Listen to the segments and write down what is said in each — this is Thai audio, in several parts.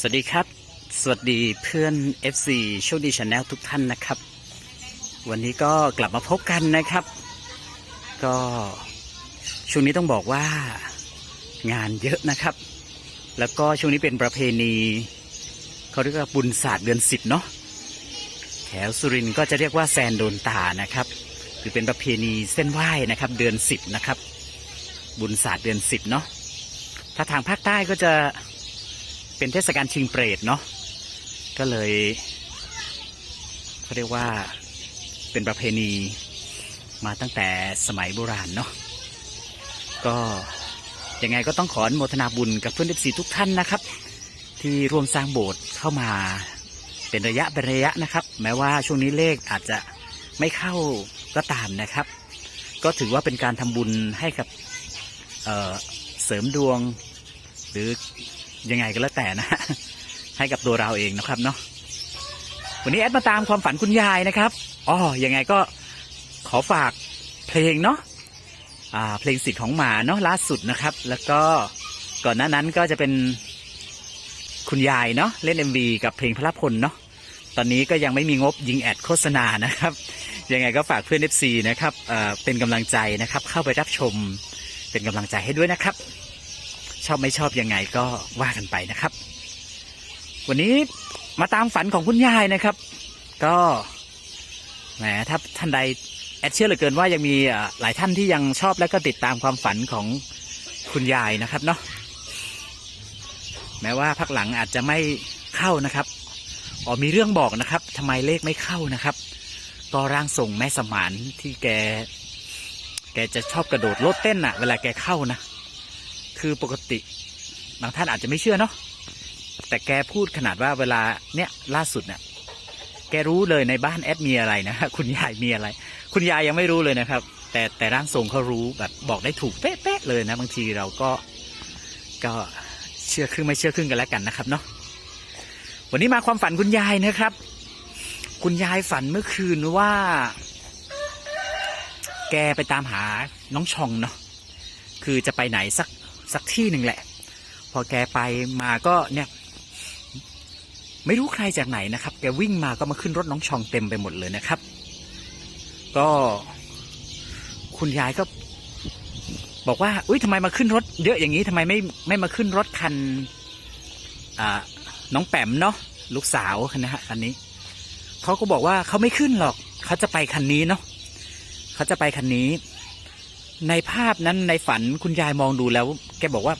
สวัสดีครับ สวัสดีเพื่อน FC โชคดีชาแนลทุกท่านนะครับ วันนี้ก็กลับมาพบกันนะครับ ก็ช่วงนี้ต้องบอกว่างานเยอะนะครับ แล้วก็ช่วงนี้เป็นประเพณีเขาเรียกว่าบุญศาสตร์เดือนสิบเนาะแถวสุรินทร์ก็จะเรียกว่าแซนโดนตานะครับหรือเป็นประเพณีเส้นไหว้นะครับ เดือนสิบนะครับ บุญศาสตร์เดือนสิบเนาะถ้าทางภาคใต้ก็จะ เป็นเทศกาลชิงเปรตเนาะก็เลยเขาเรียกว่าเป็นประเพณีมาตั้งแต่สมัยโบราณเนาะก็ยังไงก็ต้องขออนุโมทนาบุญกับเพื่อนเอฟซีทุกท่านนะครับ ที่ร่วมสร้างโบสถ์เข้ามาเป็นระยะเป็นระยะนะครับ แม้ว่าช่วงนี้เลขอาจจะไม่เข้าก็ตามนะครับ ก็ถือว่าเป็นการทำบุญให้กับเเสริมดวง หรือ ยังไงก็แล้วแต่นะให้กับตัวเราเองนะครับเนาะวันนี้แอดมาตามความฝันคุณยายนะครับอ๋อยังไงก็ขอฝากเพลงเนาะอ่าเพลงสิทธิ์ของหมาเนาะล่าสุดนะครับ แล้วก็ก่อนหน้านั้นก็จะเป็นคุณยายเนาะเล่น MV กับเพลงพระพลเนาะตอนนี้ก็ยังไม่มีงบยิงแอดโฆษณานะครับ ยังไงก็ฝากเพื่อน FC นะครับเเป็นกำลังใจนะครับ เข้าไปรับชมเป็นกำลังใจให้ด้วยนะครับ ชอบไม่ชอบยังไงก็ว่ากันไปนะครับ วันนี้มาตามฝันของคุณยายนะครับ ก็แหมถ้าท่านใดแอดเชื่อเหลือเกินว่ายังมีหลายท่านที่ยังชอบและก็ติดตามความฝันของคุณยายนะครับเนาะแม้ว่าพักหลังอาจจะไม่เข้านะครับอ๋อมีเรื่องบอกนะครับทำไมเลขไม่เข้านะครับ ก็ร่างทรงแม่สมานที่แก แกจะชอบกระโดดโลดเต้นอะเวลาแกเข้านะ คือปกติบางท่านอาจจะไม่เชื่อเนาะแต่แกพูดขนาดว่าเวลาเนี่ยล่าสุดเนี่ยแกรู้เลยในบ้านแอดมีอะไรนะคุณยายมีอะไร คุณยายยังไม่รู้เลยนะครับ แต่แต่ร่างทรงเขารู้แบบบอกได้ถูกเป๊ะๆเลยนะ บางทีเราก็ก็เชื่อครึ่งไม่เชื่อครึ่งกันแล้วกันนะครับเนาะวันนี้มาความฝันคุณยายนะครับ คุณยายฝันเมื่อคืนว่า แกไปตามหาน้องชองเนาะคือจะไปไหนสัก สักที่หนึ่งแหละ พอแกไปมาก็เนี่ยไม่รู้ใครจากไหนนะครับ แกวิ่งมาก็มาขึ้นรถน้องชองเต็มไปหมดเลยนะครับ ก็คุณยายก็บอกว่า อุ้ยทำไมมาขึ้นรถเยอะอย่างนี้ทำไมไม่ไม่มาขึ้นรถคันอ่าน้องแปมเนาะลูกสาวนะฮะคันนี้เขาก็บอกว่าเขาไม่ขึ้นหรอกเขาจะไปคันนี้เนาะเขาจะไปคันนี้ ในภาพนั้นในฝันคุณยายมองดูแล้ว แกบอกว่า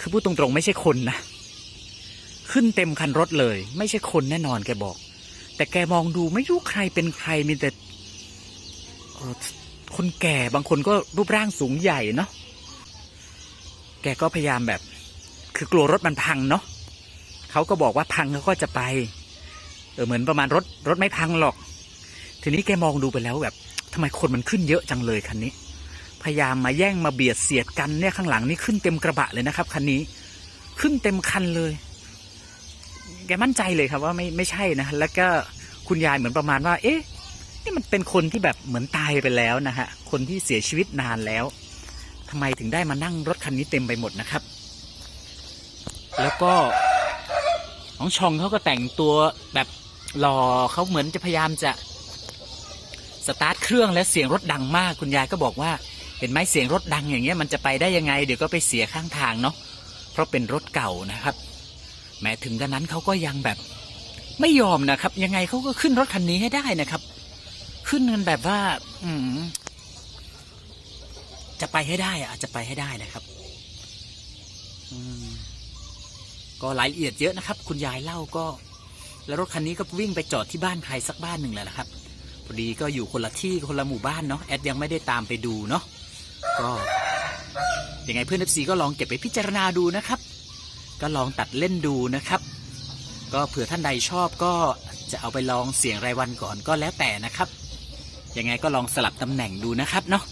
คือพูดตรงๆ ไม่ใช่คนนะ ขึ้นเต็มคันรถเลย ไม่ใช่คนแน่นอนแกบอก แต่แกมองดูไม่รู้ใครเป็นใครมีแต่คนแก่บางคนก็รูปร่างสูงใหญ่เนาะแกก็พยายามแบบ คือกลัวรถมันพังเนาะเขาก็บอกว่าพังเขาก็จะไป เออเหมือนประมาณรถรถไม่พังหรอก ทีนี้แกมองดูไปแล้วแบบทำไมคนมันขึ้นเยอะจังเลยคันนี้ พยายามมาแย่งมาเบียดเสียดกันเนี่ยข้างหลังนี่ขึ้นเต็มกระบะเลยนะครับคันนี้ขึ้นเต็มคันเลย แกมั่นใจเลยครับว่าไม่ไม่ใช่นะ แล้วก็คุณยายเหมือนประมาณว่า เอ๊ะ นี่มันเป็นคนที่แบบเหมือนตายไปแล้วนะฮะ คนที่เสียชีวิตนานแล้วทำไมถึงได้มานั่งรถคันนี้เต็มไปหมดนะครับ แล้วก็น้องชองเขาก็แต่งตัวแบบหล่อเขาเหมือนจะพยายามจะสตาร์ทเครื่องและเสียงรถดังมาก คุณยายก็บอกว่า เห็นไหมเสียงรถดังอย่างเงี้ยมันจะไปได้ยังไง เดี๋ยวก็ไปเสียข้างทางเนาะเพราะเป็นรถเก่านะครับ แม้ถึงดังนั้นเขาก็ยังแบบ ไม่ยอมนะครับ ยังไงเขาก็ขึ้นรถคันนี้ให้ได้นะครับ ขึ้นกันแบบว่า อืมจะไปให้ได้อะจจะไปให้ได้นะครับก็รายละเอียดเยอะนะครับ คุณยายเล่าก็ แล้วรถคันนี้ก็วิ่งไปจอดที่บ้านใครสักบ้านหนึ่งแหละนะครับพอดีก็อยู่คนละที่คนละหมู่บ้านเนาะแอดยังไม่ได้ตามไปดูเนาะ ก็ยังไงเพื่อนเอฟซีก็ลองเก็บไปพิจารณาดูนะครับ ก็ลองตัดเล่นดูนะครับ ก็เผื่อท่านใดชอบก็จะเอาไปลองเสียงรายวันก่อนก็แล้วแต่นะครับ ยังไงก็ลองสลับตำแหน่งดูนะครับเนาะ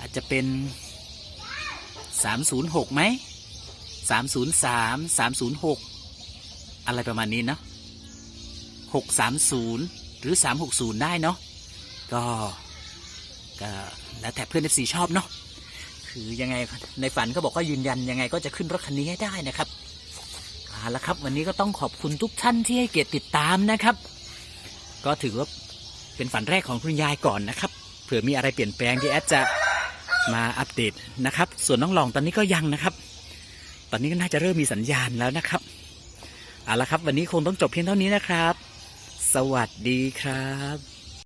อาจจะเป็น 306ไหม303 306 อะไรประมาณนี้เนาะ630 หรือ 360 ได้เนาะก็ ก็แล้วแต่เพื่อน FC ชอบเนาะคือยังไงในฝันก็บอกว่ายืนยันยังไงก็จะขึ้นรถคันนี้ให้ได้นะครับเอาละครับ วันนี้ก็ต้องขอบคุณทุกท่านที่ให้เกียรติติดตามนะครับ ก็ถือว่าเป็นฝันแรกของคุณยายก่อนนะครับเผื่อมีอะไรเปลี่ยนแปลงที่แอดจะมาอัปเดตนะครับ ส่วนน้องหลองตอนนี้ก็ยังนะครับ ตอนนี้ก็น่าจะเริ่มมีสัญญาณแล้วนะครับเอาละครับ วันนี้คงต้องจบเพียงเท่านี้นะครับ สวัสดีครับ